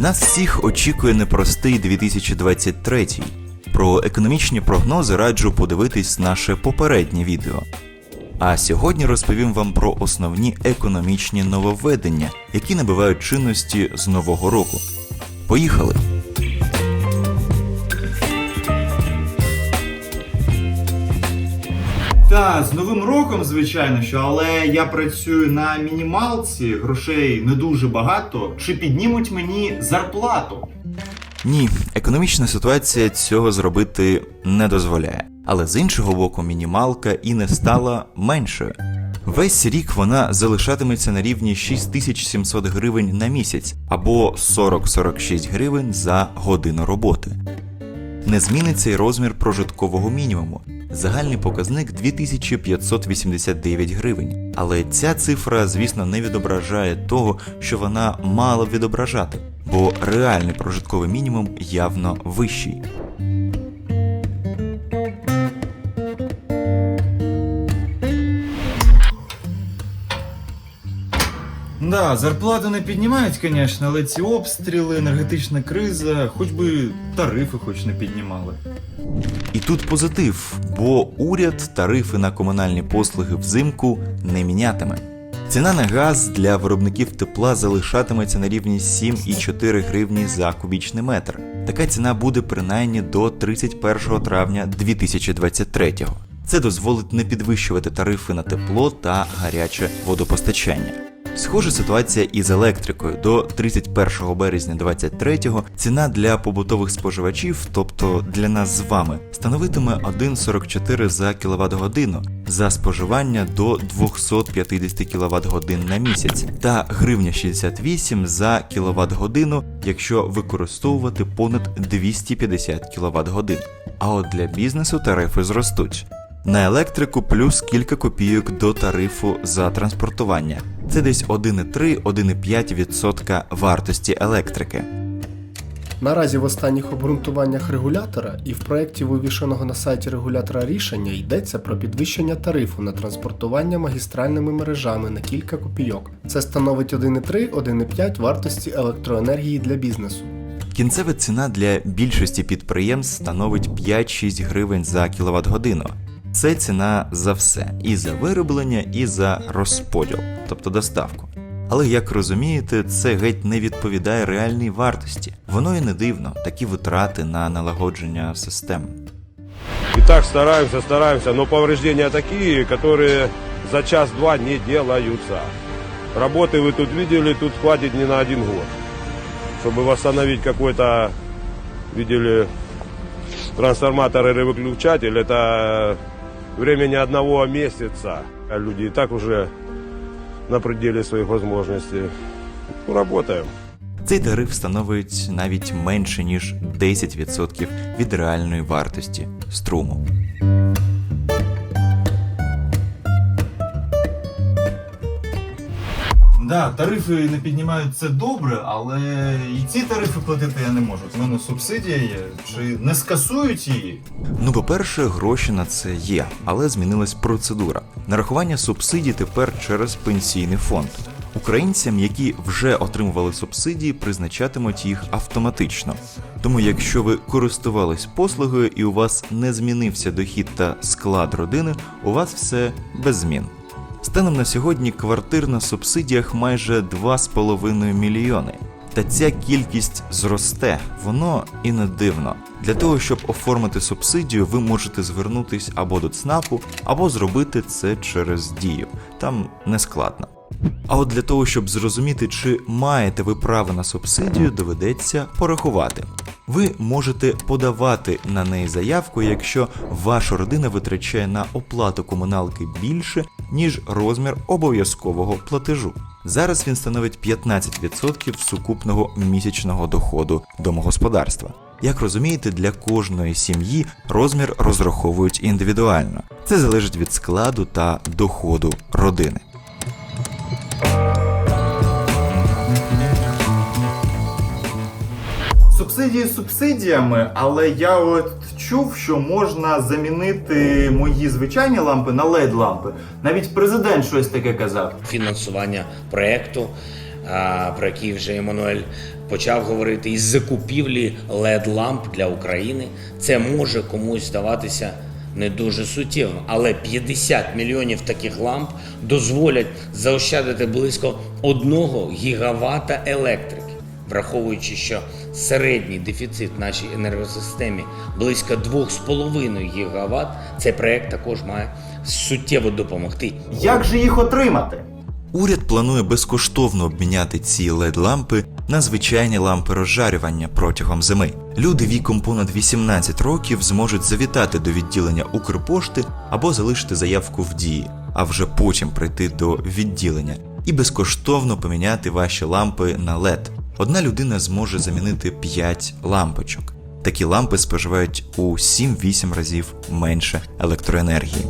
Нас всіх очікує непростий 2023. Про економічні прогнози раджу подивитись наше попереднє відео. А сьогодні розповім вам про основні економічні нововведення, які набувають чинності з нового року. Поїхали! Та з новим роком, звичайно, що, але я працюю на мінімалці, грошей не дуже багато. Чи піднімуть мені зарплату? Ні, економічна ситуація цього зробити не дозволяє. Але з іншого боку, мінімалка і не стала меншою. Весь рік вона залишатиметься на рівні 6700 гривень на місяць або 40-46 гривень за годину роботи. Не зміниться й розмір прожиткового мінімуму. Загальний показник 2589 гривень. Але ця цифра, звісно, не відображає того, що вона мала б відображати, бо реальний прожитковий мінімум явно вищий. Да, зарплату не піднімають, звісно, але ці обстріли, енергетична криза, хоч би тарифи хоч не піднімали. І тут позитив, бо уряд тарифи на комунальні послуги взимку не мінятиме. Ціна на газ для виробників тепла залишатиметься на рівні 7,4 гривні за кубічний метр. Така ціна буде принаймні до 31 травня 2023 Це дозволить не підвищувати тарифи на тепло та гаряче водопостачання. Схожа ситуація і з електрикою. До 31 березня 2023 ціна для побутових споживачів, тобто для нас з вами, становитиме 1,44 за кВт годину за споживання до 250 кВт годин на місяць та гривня 68 за кВт годину, якщо використовувати понад 250 кВт годин. А от для бізнесу тарифи зростуть. На електрику плюс кілька копійок до тарифу за транспортування. Це десь 1,3-1,5% вартості електрики. Наразі в останніх обґрунтуваннях регулятора і в проєкті вивішеного на сайті регулятора рішення йдеться про підвищення тарифу на транспортування магістральними мережами на кілька копійок. Це становить 1,3-1,5 вартості електроенергії для бізнесу. Кінцева ціна для більшості підприємств становить 5-6 гривень за кіловат годину. Це ціна за все і за вироблення, і за розподіл, тобто доставку. Але як розумієте, це геть не відповідає реальній вартості. Воно і не дивно, такі витрати на налагодження систем. И так стараемся, стараемся, но повреждения такие, которые за час-два не делаются. Работы вы тут видели, тут хватит не на один год. Чтобы восстановить какой-то, видели, трансформатор или выключатель, это время не одного месяца. А люди и так уже на пределе своих возможностей. Ну, работаем. Цей тариф становить навіть менше ніж 10% від реальної вартості струму. Да, тарифи не піднімають це добре, але і ці тарифи платити я не можу. У мене субсидія є. Чи не скасують її? Ну, по-перше, гроші на це є, але змінилась процедура. Нарахування субсидій тепер через пенсійний фонд. Українцям, які вже отримували субсидії, призначатимуть їх автоматично. Тому, якщо ви користувались послугою і у вас не змінився дохід та склад родини, у вас все без змін. Станом на сьогодні квартир на субсидіях майже 2,5 мільйони. Та ця кількість зросте, воно і не дивно. Для того, щоб оформити субсидію, ви можете звернутись або до ЦНАПу, або зробити це через дію. Там не складно. А от для того, щоб зрозуміти, чи маєте ви право на субсидію, доведеться порахувати. Ви можете подавати на неї заявку, якщо ваша родина витрачає на оплату комуналки більше, ніж розмір обов'язкового платежу. Зараз він становить 15% сукупного місячного доходу домогосподарства. Як розумієте, для кожної сім'ї розмір розраховують індивідуально. Це залежить від складу та доходу родини. Субсидії субсидіями, але я от чув, що можна замінити мої звичайні лампи на LED лампи. Навіть президент щось таке казав. фінансування проєкту про який вже Еммануель почав говорити, із закупівлі led ламп для України. Це може комусь здаватися не дуже суттєвим, але 50 мільйонів таких ламп дозволять заощадити близько 1 гігавата електрики. Враховуючи, що середній дефіцит в нашій енергосистемі близько 2,5 гігават, цей проект також має суттєво допомогти. Як же їх отримати? Уряд планує безкоштовно обміняти ці led лампи на звичайні лампи розжарювання протягом зими. Люди віком понад 18 років зможуть завітати до відділення Укрпошти або залишити заявку в дії, а вже потім прийти до відділення і безкоштовно поміняти ваші лампи на LED. Одна людина зможе замінити 5 лампочок. Такі лампи споживають у 7-8 разів менше електроенергії.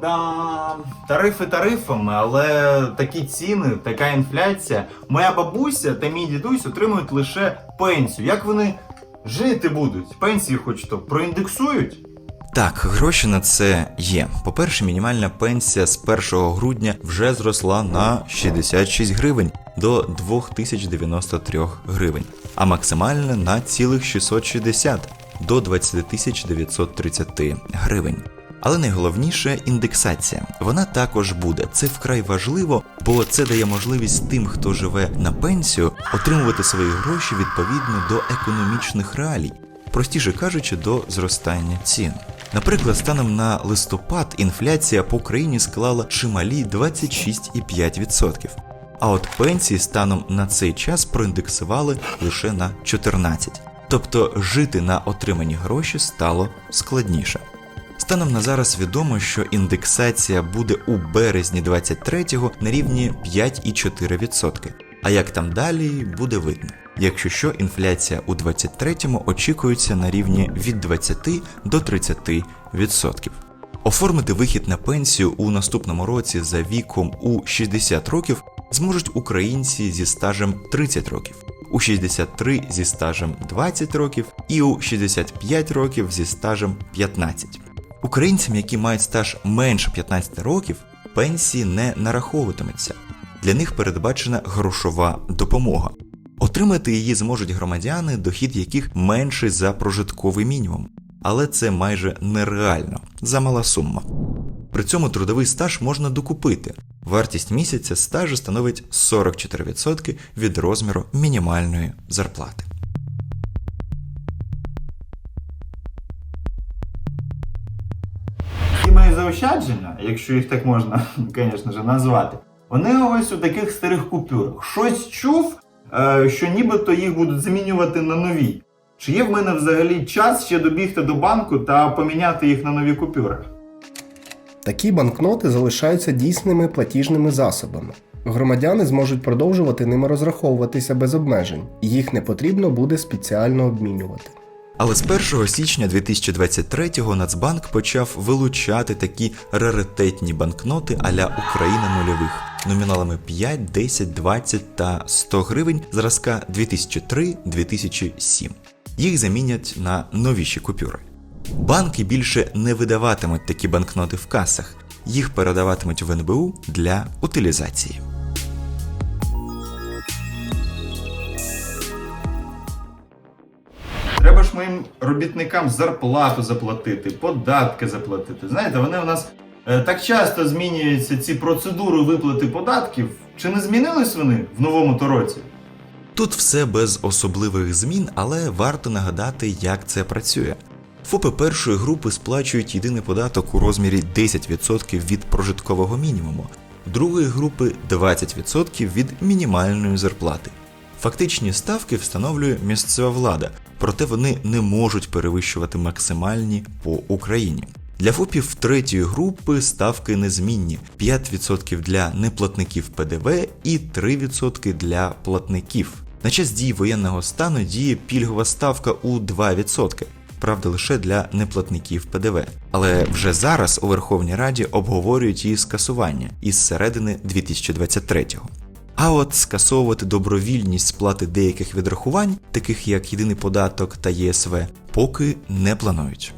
Да, тарифи тарифами, але такі ціни, така інфляція. Моя бабуся та мій дідусь отримують лише пенсію. Як вони жити будуть? Пенсії хоч то проіндексують? Так, гроші на це є. По-перше, мінімальна пенсія з 1 грудня вже зросла на 66 гривень до 2093 гривень, а максимальна на цілих 660 до 20 930 гривень. Але найголовніше індексація. Вона також буде. Це вкрай важливо, бо це дає можливість тим, хто живе на пенсію, отримувати свої гроші відповідно до економічних реалій простіше кажучи, до зростання цін. Наприклад, станом на листопад інфляція по країні склала чималі 26,5%. А от пенсії станом на цей час проіндексували лише на 14%. Тобто жити на отримані гроші стало складніше. Станом на зараз відомо, що індексація буде у березні 23-го на рівні 5,4%. А як там далі, буде видно. Якщо що, інфляція у 23-му очікується на рівні від 20 до 30%. Оформити вихід на пенсію у наступному році за віком у 60 років зможуть українці зі стажем 30 років, у 63 зі стажем 20 років і у 65 років зі стажем 15. Українцям, які мають стаж менше 15 років, пенсії не нараховуватимуться. Для них передбачена грошова допомога. Отримати її зможуть громадяни, дохід яких менший за прожитковий мінімум. Але це майже нереально замала сума. При цьому трудовий стаж можна докупити. Вартість місяця стажу становить 44% від розміру мінімальної зарплати. Ці мої заощадження, якщо їх так можна, звісно ж, назвати, вони ось у таких старих купюрах. Щось чув, що нібито їх будуть замінювати на нові. Чи є в мене взагалі час ще добігти до банку та поміняти їх на нові купюри? Такі банкноти залишаються дійсними платіжними засобами. Громадяни зможуть продовжувати ними розраховуватися без обмежень, їх не потрібно буде спеціально обмінювати. Але з 1 січня 2023-го Нацбанк почав вилучати такі раритетні банкноти а-ля Україна нульових номіналами 5, 10, 20 та 100 гривень зразка 2003-2007. Їх замінять на новіші купюри. Банки більше не видаватимуть такі банкноти в касах, їх передаватимуть в НБУ для утилізації. Треба ж моїм робітникам зарплату заплатити, податки заплатити. Знаєте, вони у нас так часто змінюються ці процедури виплати податків. Чи не змінились вони в новому то році? Тут все без особливих змін, але варто нагадати, як це працює. ФОПи першої групи сплачують єдиний податок у розмірі 10% від прожиткового мінімуму, другої групи 20% від мінімальної зарплати. Фактичні ставки встановлює місцева влада, проте вони не можуть перевищувати максимальні по Україні. Для ФОПів третьої групи ставки незмінні: 5% для неплатників ПДВ і 3% для платників. На час дії воєнного стану діє пільгова ставка у 2%. Правда, лише для неплатників ПДВ. Але вже зараз у Верховній Раді обговорюють її скасування із середини 2023-го. А от скасовувати добровільність сплати деяких відрахувань, таких як єдиний податок та ЄСВ, поки не планують.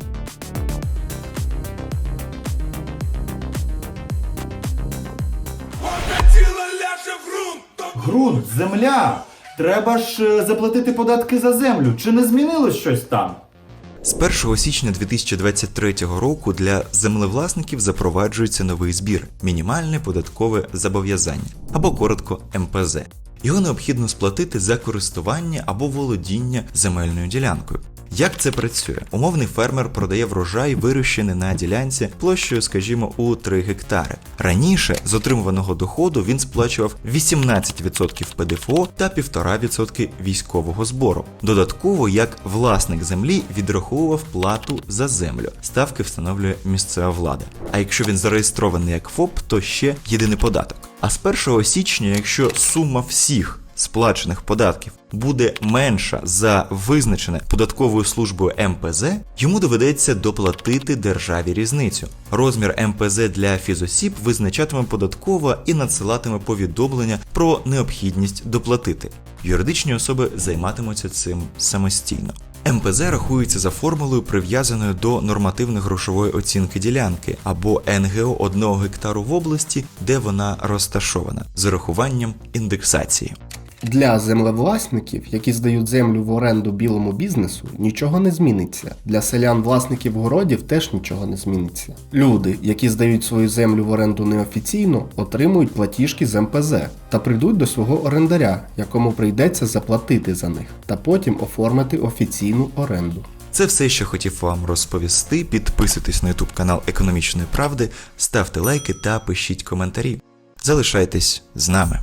Ґрунт, земля. Треба ж е, заплатити податки за землю. Чи не змінилось щось там? З 1 січня 2023 року для землевласників запроваджується новий збір мінімальне податкове зобов'язання або коротко МПЗ. Його необхідно сплатити за користування або володіння земельною ділянкою. Як це працює? Умовний фермер продає врожай, вирощений на ділянці площею, скажімо, у 3 гектари. Раніше з отримуваного доходу він сплачував 18% ПДФО та 1,5% військового збору. Додатково, як власник землі відраховував плату за землю. Ставки встановлює місцева влада. А якщо він зареєстрований як ФОП, то ще єдиний податок. А з 1 січня, якщо сума всіх сплачених податків буде менша за визначене податковою службою МПЗ, йому доведеться доплатити державі різницю. Розмір МПЗ для фізосіб визначатиме податкова і надсилатиме повідомлення про необхідність доплатити. Юридичні особи займатимуться цим самостійно. МПЗ рахується за формулою, прив'язаною до нормативно-грошової оцінки ділянки або НГО одного гектару в області, де вона розташована, з урахуванням індексації. Для землевласників, які здають землю в оренду білому бізнесу, нічого не зміниться. Для селян-власників городів теж нічого не зміниться. Люди, які здають свою землю в оренду неофіційно, отримують платіжки з МПЗ та прийдуть до свого орендаря, якому прийдеться заплатити за них, та потім оформити офіційну оренду. Це все, що хотів вам розповісти. Підписуйтесь на YouTube канал Економічної Правди, ставте лайки та пишіть коментарі. Залишайтесь з нами.